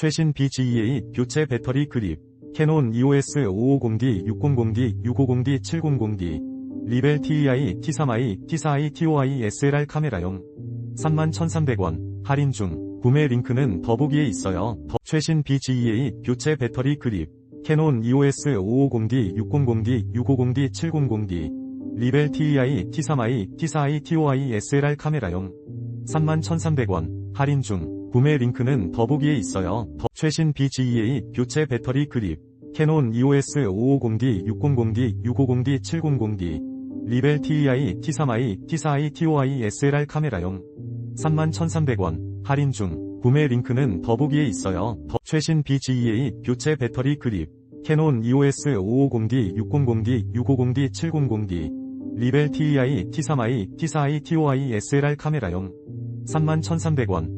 최신 BGEA 교체 배터리 그립, 캐논 EOS 550D, 600D, 650D, 700D, 리벨 TEI, T3i, T4i, TOI SLR 카메라용. 31,300원. 할인 중. 구매 링크는 더보기에 있어요. 더 최신 BGEA 교체 배터리 그립, 캐논 EOS 550D, 600D, 650D, 700D, 리벨 TEI, T3i, T4i, TOI SLR 카메라용. 31,300원. 할인 중 구매 링크는 더보기에 있어요. 더 최신 BGEA 교체 배터리 그립 캐논 EOS 550D, 600D, 650D, 700D 리벨 TEI, T3i, T4i, TOI SLR 카메라용 31,300원 할인 중 구매 링크는 더보기에 있어요. 더 최신 BGEA 교체 배터리 그립 캐논 EOS 550D, 600D, 650D, 700D 리벨 TEI, T3i, T4i, TOI SLR 카메라용 31,300원